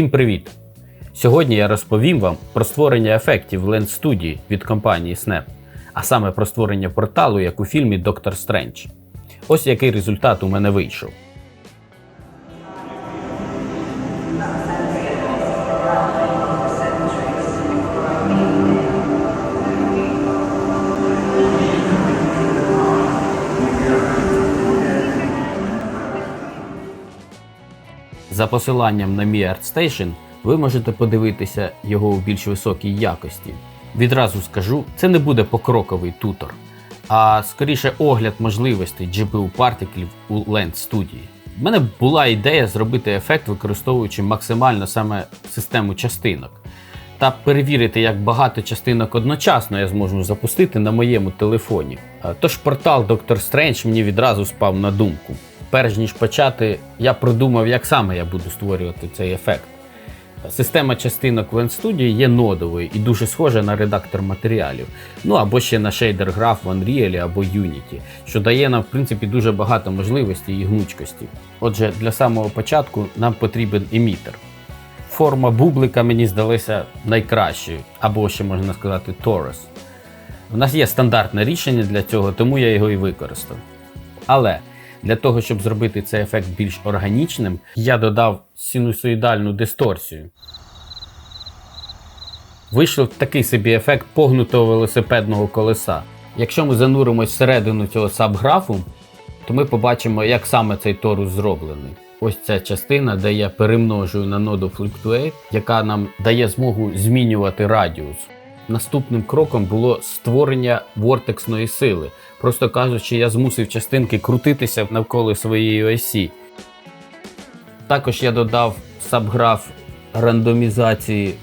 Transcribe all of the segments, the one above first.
Всім привіт! Сьогодні я розповім вам про створення ефектів в Lens Studio від компанії Snap, а саме про створення порталу, як у фільмі Доктор Стрендж. Ось який результат у мене вийшов. За посиланням на Mi ArtStation ви можете подивитися його у більш високій якості. Відразу скажу, це не буде покроковий тутор, а скоріше огляд можливостей GPU партиклів у Lens Studio. В мене була ідея зробити ефект, використовуючи максимально саме систему частинок, та перевірити, як багато частинок одночасно я зможу запустити на моєму телефоні. Тож портал Dr. Strange мені відразу спав на думку. Перш ніж почати, я продумав, як саме я буду створювати цей ефект. Система частинок в Lens Studio є нодовою і дуже схожа на редактор матеріалів. Ну або ще на шейдер граф в Unreal або Unity, що дає нам в принципі дуже багато можливостей і гнучкості. Отже, для самого початку нам потрібен емітер. Форма бублика мені здалася найкращою, або ще можна сказати торус. У нас є стандартне рішення для цього, тому я його і використав. Але для того, щоб зробити цей ефект більш органічним, я додав синусоїдальну дисторсію. Вийшов такий собі ефект погнутого велосипедного колеса. Якщо ми зануримось всередину цього сабграфу, то ми побачимо, як саме цей торус зроблений. Ось ця частина, де я перемножую на ноду Fluctuate, яка нам дає змогу змінювати радіус. Наступним кроком було створення вортексної сили. Просто кажучи, я змусив частинки крутитися навколо своєї осі. Також я додав сабграф рандомізації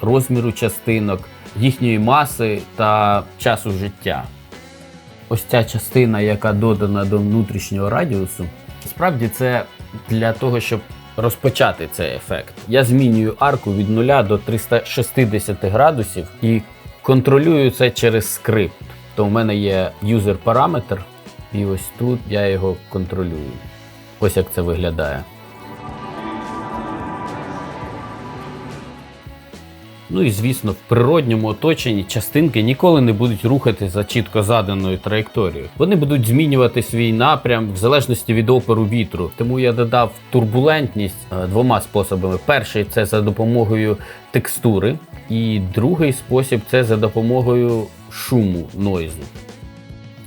розміру частинок, їхньої маси та часу життя. Ось ця частина, яка додана до внутрішнього радіусу, справді це для того, щоб розпочати цей ефект. Я змінюю арку від 0 до 360 градусів і контролюю це через скрипт. То в мене є юзер параметр, і ось тут я його контролюю. Ось як це виглядає. Ну і звісно, в природньому оточенні частинки ніколи не будуть рухати за чітко заданою траєкторією. Вони будуть змінювати свій напрям в залежності від опору вітру. Тому я додав турбулентність е, двома способами: перший це за допомогою текстури, і другий спосіб це за допомогою шуму нойзу.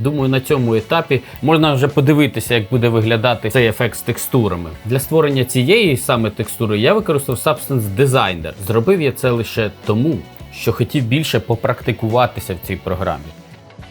Думаю, на цьому етапі можна вже подивитися, як буде виглядати цей ефект з текстурами. Для створення цієї саме текстури я використав Substance Designer. Зробив я це лише тому, що хотів більше попрактикуватися в цій програмі.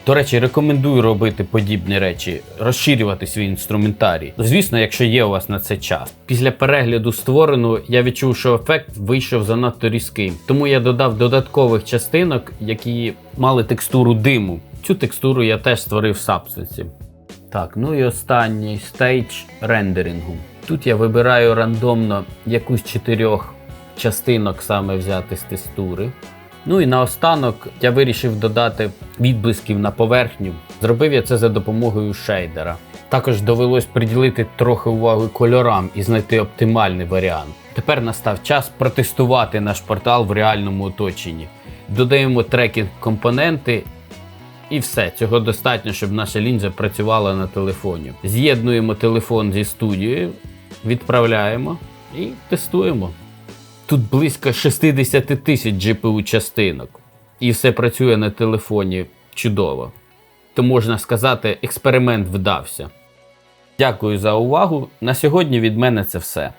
До речі, рекомендую робити подібні речі, розширювати свій інструментарій. Звісно, якщо є у вас на це час. Після перегляду створеного я відчув, що ефект вийшов занадто різким. Тому я додав додаткових частинок, які мали текстуру диму. Цю текстуру я теж створив в Substance. Так, ну і останній стейдж рендерингу. Тут я вибираю рандомно якусь чотирьох частинок саме взяти з текстури. Ну і наостанок я вирішив додати відблисків на поверхню. Зробив я це за допомогою шейдера. Також довелось приділити трохи уваги кольорам і знайти оптимальний варіант. Тепер настав час протестувати наш портал в реальному оточенні. Додаємо трекінг компоненти. І все, цього достатньо, щоб наша лінза працювала на телефоні. З'єднуємо телефон зі студією, відправляємо і тестуємо. Тут близько 60 тисяч GPU частинок, і все працює на телефоні чудово. То можна сказати, експеримент вдався. Дякую за увагу. На сьогодні від мене це все.